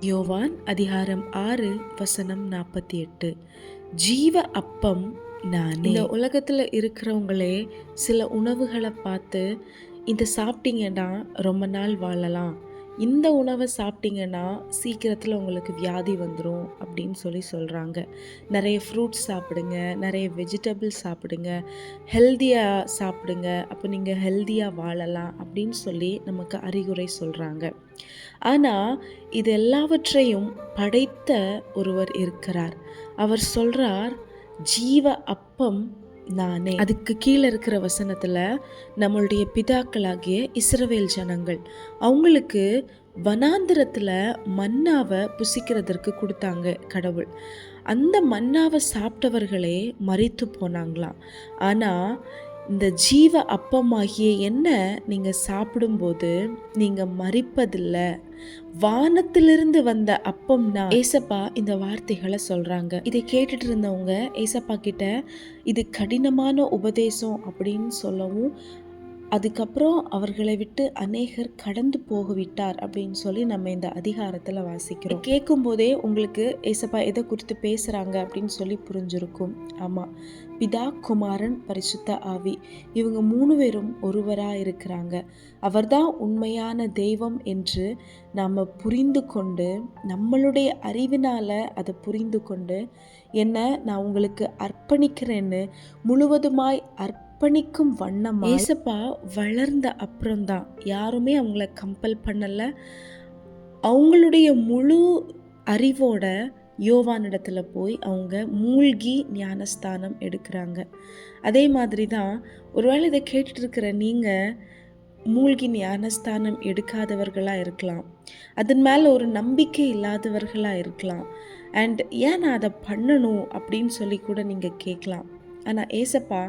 யோவான் அதிகாரம் ஆறு வசனம் நாற்பத்தி எட்டு. ஜீவ அப்பம் நானே. இந்த உலகத்தில் இருக்கிறவங்களே சில உணவுகளை பார்த்து இந்த சாப்பிட்டீங்கன்னா ரொம்ப நாள் வாழலாம். இந்த உணவை சாப்பிட்டீங்கன்னா சீக்கிரத்தில் உங்களுக்கு வியாதி வந்துடும் அப்படின்னு சொல்லி சொல்கிறாங்க நிறைய ஃப்ரூட்ஸ் சாப்பிடுங்க நிறைய வெஜிடபிள்ஸ் சாப்பிடுங்க ஹெல்த்தியாக சாப்பிடுங்க. அப்போ நீங்கள் ஹெல்த்தியாக வாழலாம் அப்படின்னு சொல்லி நமக்கு அறிகுறை சொல்கிறாங்க ஆனால் இது எல்லாவற்றையும் படைத்த ஒருவர் இருக்கிறார். அவர் சொல்கிறார் ஜீவ அப்பம் நானே. அதுக்கு கீழே இருக்கிற வசனத்தில் நம்மளுடைய பிதாக்களாகிய இஸ்ரவேல் ஜனங்கள் அவங்களுக்கு வனாந்திரத்தில் மன்னாவை புசிக்கிறதற்கு கொடுத்தாங்க கடவுள். அந்த மன்னாவை சாப்பிட்டவர்களே மறித்து போனாங்களாம். ஆனால் இந்த ஜீவ அப்பமாகிய என்ன நீங்கள் சாப்பிடும்போது நீங்கள் மறிப்பதில்லை வானத்திலிருந்து வந்த அப்பம்னா ஏசப்பா இந்த வார்த்தைகளை சொல்கிறாங்க இதை கேட்டுட்டு இருந்தவங்க ஏசப்பா கிட்ட இது கடினமான உபதேசம் அப்படின்னு சொல்லவும் அதுக்கப்புறம் அவர்களை விட்டு அநேகர் கடந்து போகவிட்டார் அப்படின்னு சொல்லி நம்ம இந்த அதிகாரத்தில் வாசிக்கிறோம். கேட்கும் போதே உங்களுக்கு ஏசப்பா எதை குறித்து பேசுகிறாங்க அப்படின்னு சொல்லி புரிஞ்சிருக்கும். ஆமாம் பிதா குமாரன் பரிசுத்த ஆவி இவங்க மூணு பேரும் ஒருவராக இருக்கிறாங்க. அவர்தான் உண்மையான தெய்வம் என்று நாம் புரிந்து கொண்டு நம்மளுடைய அறிவினால் அதை புரிந்து கொண்டு என்ன நான் உங்களுக்கு அர்ப்பணிக்கிறேன்னு முழுவதுமாய் அர்ப்ப அர்ப்பணிக்கும் வண்ணம் ஏசப்பா வளர்ந்த அப்புறம்தான். யாருமே அவங்கள கம்பல் பண்ணலை. அவங்களுடைய முழு அறிவோட யோவானிடத்தில் போய் அவங்க மூழ்கி ஞானஸ்தானம் எடுக்கிறாங்க. அதே மாதிரி தான் ஒருவேளை இதை கேட்டுட்டு இருக்கிற நீங்கள் மூழ்கி ஞானஸ்தானம் எடுக்காதவர்களாக இருக்கலாம். அதன் மேலே ஒரு நம்பிக்கை இல்லாதவர்களாக இருக்கலாம். அண்ட் ஏன் நான் அதை பண்ணணும் அப்படின்னு சொல்லி கூட நீங்கள் கேட்கலாம். ஆனால் ஏசப்பா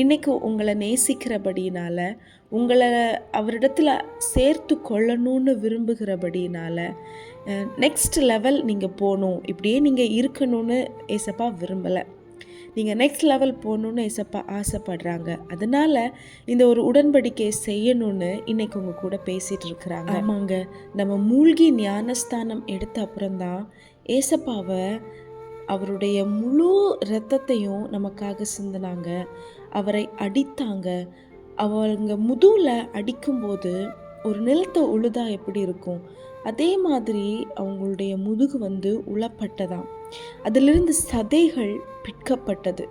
இன்றைக்கு உங்களை நேசிக்கிறபடியினால் உங்களை அவரிடத்தில் சேர்த்து கொள்ளணும்னு விரும்புகிறபடியினால் நெக்ஸ்ட் லெவல் நீங்கள் போகணும். இப்படியே நீங்கள் இருக்கணும்னு ஏசப்பா விரும்பலை. நீங்கள் நெக்ஸ்ட் லெவல் போகணுன்னு ஏசப்பா ஆசைப்படுறாங்க. அதனால் இந்த ஒரு உடன்படிக்கையை செய்யணும்னு இன்றைக்கி உங்கள் கூட பேசிகிட்டு இருக்கிறாங்க. ஆமாங்க. நம்ம மூழ்கி ஞானஸ்தானம் எடுத்த அப்புறம்தான் ஏசப்பாவை அவருடைய முழு இரத்தத்தையும் நமக்காக சிந்தினாங்க. அவரை அடித்தாங்க. அவங்க முதுகில் அடிக்கும்போது ஒரு நிலத்தை உழுதா எப்படி இருக்கும்? அதே மாதிரி அவங்களுடைய முதுகு வந்து உளப்பட்டதாம் அதிலிருந்து சதைகள் பிற்கப்பட்டது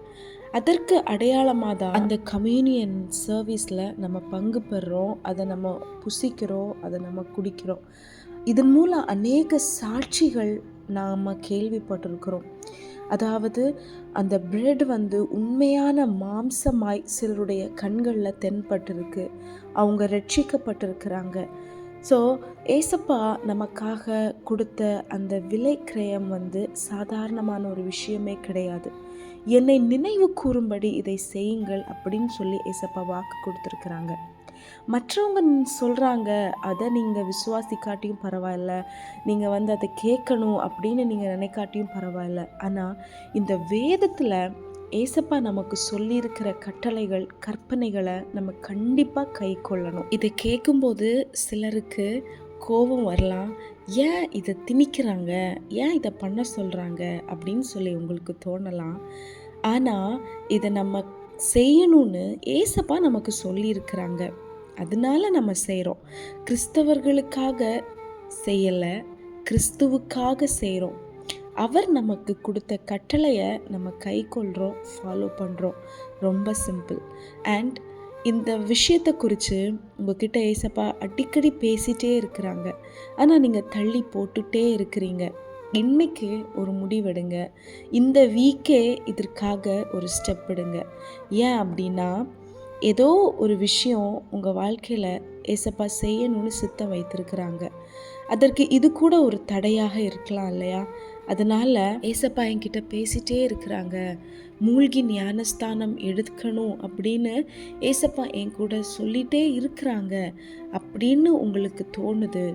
அதற்கு அடையாளமாக தான் அந்த கம்யூனியன் சர்வீஸில் நம்ம பங்கு பெறுறோம் அதை நம்ம புசிக்கிறோம் அதை நம்ம குடிக்கிறோம். இதன் மூலம் அநேக சாட்சிகள் நாம் கேள்விப்பட்டிருக்கிறோம். அதாவது அந்த பிரெட் வந்து உண்மையான மாம்சமாய் சிலருடைய கண்களில் தென்பட்டிருக்கு. அவங்க ரட்சிக்கப்பட்டிருக்கிறாங்க. ஸோ ஏசப்பா நமக்காக கொடுத்த அந்த விலை கிரயம் வந்து சாதாரணமான ஒரு விஷயமே கிடையாது. என்னை நினைவு கூறும்படி இதை செய்யுங்கள் அப்படின்னு சொல்லி ஏசப்பா வாக்கு கொடுத்துருக்குறாங்க. மற்றவங்க சொல்கிறாங்க அதை நீங்கள் விசுவாசிக்காட்டியும் பரவாயில்ல. நீங்கள் வந்து அதை கேட்கணும் அப்படின்னு நீங்கள் நினைக்காட்டியும் பரவாயில்ல. ஆனால் இந்த வேதத்தில் ஏசப்பா நமக்கு சொல்லியிருக்கிற கட்டளைகள் கற்பனைகளை நம்ம கண்டிப்பாக கை கொள்ளணும். இதை கேட்கும்போது சிலருக்கு கோபம் வரலாம். ஏன் இதை திணிக்கிறாங்க? ஏன் இதை பண்ண சொல்கிறாங்க அப்படின்னு சொல்லி உங்களுக்கு தோணலாம். ஆனால் இதை நம்ம செய்யணும்னு ஏசப்பா நமக்கு சொல்லியிருக்கிறாங்க. அதனால நம்ம செய்கிறோம் கிறிஸ்தவர்களுக்காக செய்யலை கிறிஸ்துவுக்காக செய்கிறோம் அவர் நமக்கு கொடுத்த கட்டளையை நம்ம கை கொள்கிறோம் ஃபாலோ பண்ணுறோம் ரொம்ப சிம்பிள் அண்ட் இந்த விஷயத்தை குறித்து உங்ககிட்ட ஏசப்பா அடிக்கடி பேசிகிட்டே இருக்கிறாங்க. ஆனால் நீங்கள் தள்ளி போட்டுகிட்டே இருக்கிறீங்க. இன்னைக்கு ஒரு முடிவெடுங்க. இந்த வீக்கே இதற்காக ஒரு ஸ்டெப் எடுங்க. ஏன் அப்படின்னா ஏதோ ஒரு விஷயம் உங்கள் வாழ்க்கையில் ஏசப்பா செய்யணும்னு சித்தம் வைத்திருக்கிறாங்க. அதற்கு இது கூட ஒரு தடையாக இருக்கலாம் இல்லையா? அதனால் ஏசப்பா என்கிட்ட பேசிகிட்டே இருக்கிறாங்க. மூழ்கி ஞானஸ்தானம் எடுக்கணும் அப்படின்னு ஏசப்பா என் கூட சொல்லிகிட்டே இருக்கிறாங்க. அப்படின்னு உங்களுக்கு தோணுது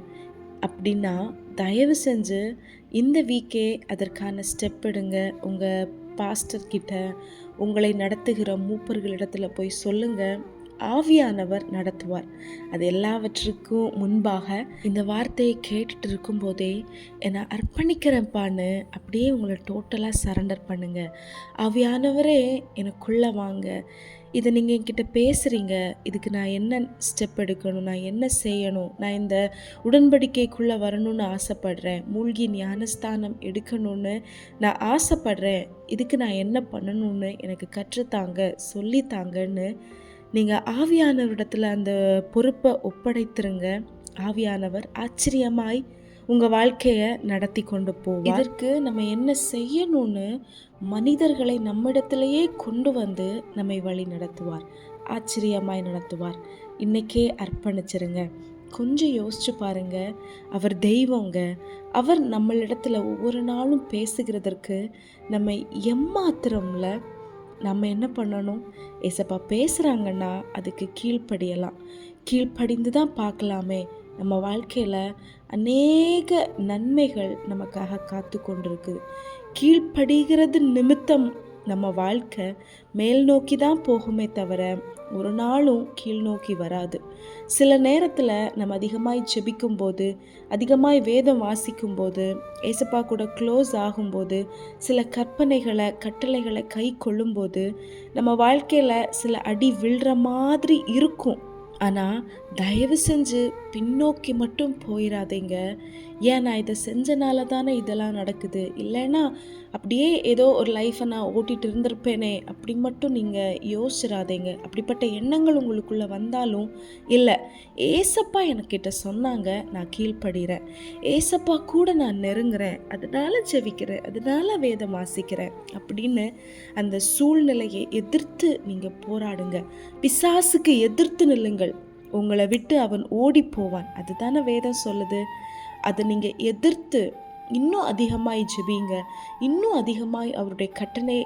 அப்படின்னா தயவு செஞ்சு இந்த வீக்கே அதற்கான ஸ்டெப் எடுங்க. உங்கள் பாஸ்டர்கிட்ட உங்களை நடத்துகிற மூப்பர்களிடத்தில் போய் சொல்லுங்கள் ஆவியானவர் நடத்துவார். அது எல்லாவற்றுக்கும் முன்பாக இந்த வார்த்தையை கேட்டுட்டு இருக்கும்போதே என்னை அர்ப்பணிக்கிறப்பான்னு அப்படியே உங்களை டோட்டலாக சரண்டர் பண்ணுங்க. ஆவியானவரே எனக்குள்ளே வாங்க. இதை நீங்கள் என்கிட்ட பேசுகிறீங்க இதுக்கு நான் என்ன ஸ்டெப் எடுக்கணும்? நான் என்ன செய்யணும்? நான் இந்த உடன்படிக்கைக்குள்ளே வரணும்னு ஆசைப்படுறேன். மூழ்கி ஞானஸ்தானம் எடுக்கணும்னு நான் ஆசைப்படுறேன். இதுக்கு நான் என்ன பண்ணணும்னு எனக்கு கற்றுத்தாங்க சொல்லித்தாங்கன்னு நீங்கள் ஆவியானவரிடத்தில் அந்த பொறுப்பை ஒப்படைத்துருங்க. ஆவியானவர் ஆச்சரியமாய் உங்கள் வாழ்க்கையை நடத்தி கொண்டு போவார். இதற்கு நம்ம என்ன செய்யணும்னு மனிதர்களை நம்மிடத்திலேயே கொண்டு வந்து நம்மை வழி நடத்துவார். ஆச்சரியமாய் நடத்துவார். இன்றைக்கே அர்ப்பணிச்சிருங்க. கொஞ்சம் யோசிச்சு பாருங்க. அவர் தெய்வங்க. அவர் நம்மளிடத்துல ஒவ்வொரு நாளும் பேசுகிறதற்கு நம்ம எம்மாத்திரம்ல நம்ம என்ன பண்ணணும்? ஏசப்பா பேசுகிறாங்கன்னா அதுக்கு கீழ்ப்படியலாம். கீழ்ப்படிந்து தான் பார்க்கலாமே. நம்ம வாழ்க்கையில் அநேக நன்மைகள் நமக்காக காத்து கொண்டிருக்குது. கீழ்ப்படுகிறது நிமித்தம் நம்ம வாழ்க்கை மேல் நோக்கி தான் போகுமே தவிர ஒரு நாளும் கீழ் நோக்கி வராது. சில நேரத்தில் நம்ம அதிகமாய் ஜெபிக்கும் போது அதிகமாய் வேதம் வாசிக்கும் போது ஏசப்பா கூட க்ளோஸ் ஆகும்போது சில கற்பனைகளை கட்டளைகளை கை கொள்ளும்போது நம்ம வாழ்க்கையில் சில அடி விழுற மாதிரி இருக்கும். ஆனால் தயவு செஞ்சு பின்னோக்கி மட்டும் போயிடாதீங்க ஏன் நான் இதை செஞ்சனால தானே இதெல்லாம் நடக்குது? இல்லைன்னா அப்படியே ஏதோ ஒரு லைஃப்பை நான் ஓட்டிகிட்டு இருந்திருப்பேனே அப்படி மட்டும் நீங்கள் யோசிச்சிடாதீங்க அப்படிப்பட்ட எண்ணங்கள் உங்களுக்குள்ளே வந்தாலும் இல்லை. ஏசப்பா எனக்கிட்ட சொன்னாங்க நான் கீழ்ப்படுகிறேன் ஏசப்பா கூட நான் நெருங்குறேன். அதனால் ஜெபிக்கிறேன். அதனால வேதம் வாசிக்கிறேன். அப்படின்னு அந்த சூழ்நிலையை எதிர்த்து நீங்கள் போராடுங்க. பிசாசுக்கு எதிர்த்து நில்லுங்கள். உங்களை விட்டு அவன் ஓடி போவான். அதுதானே வேதம் சொல்லுது? அதை நீங்கள் எதிர்த்து இன்னும் அதிகமாய் ஜெபிங்க. இன்னும் அதிகமாய் அவருடைய கட்டளை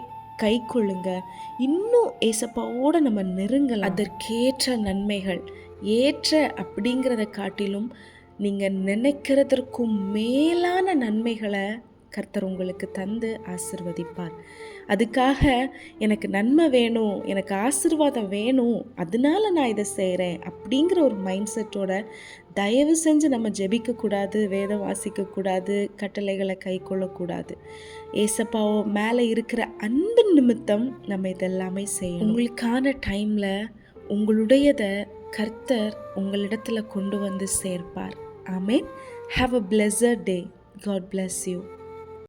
கை கொள்ளுங்க. இன்னும் ஏசப்பாவோட நம்ம நெருங்கலாம். அதற்கேற்ற நன்மைகள் ஏற்ற அப்படிங்கிறத காட்டிலும் நீங்கள் நினைக்கிறதற்கும் மேலான நன்மைகளை கர்த்தர் உங்களுக்கு தந்து ஆசிர்வதிப்பார். அதுக்காக எனக்கு நன்மை வேணும் எனக்கு ஆசிர்வாதம் வேணும் அதனால நான் இதை செய்கிறேன் அப்படிங்கிற ஒரு மைண்ட் செட்டோட தயவு செஞ்சு நம்ம ஜெபிக்கக்கூடாது வேதம் வாசிக்கக்கூடாது கட்டளைகளை கை கொள்ளக்கூடாது. ஏசப்பாவோ மேலே இருக்கிற அந்த நிமித்தம் நம்ம இதெல்லாமே செய்யணும். உங்களுக்கான டைமில் உங்களுடையதை கர்த்தர் உங்களிடத்தில் கொண்டு வந்து சேர்ப்பார். Amen. Have a pleasure day God bless you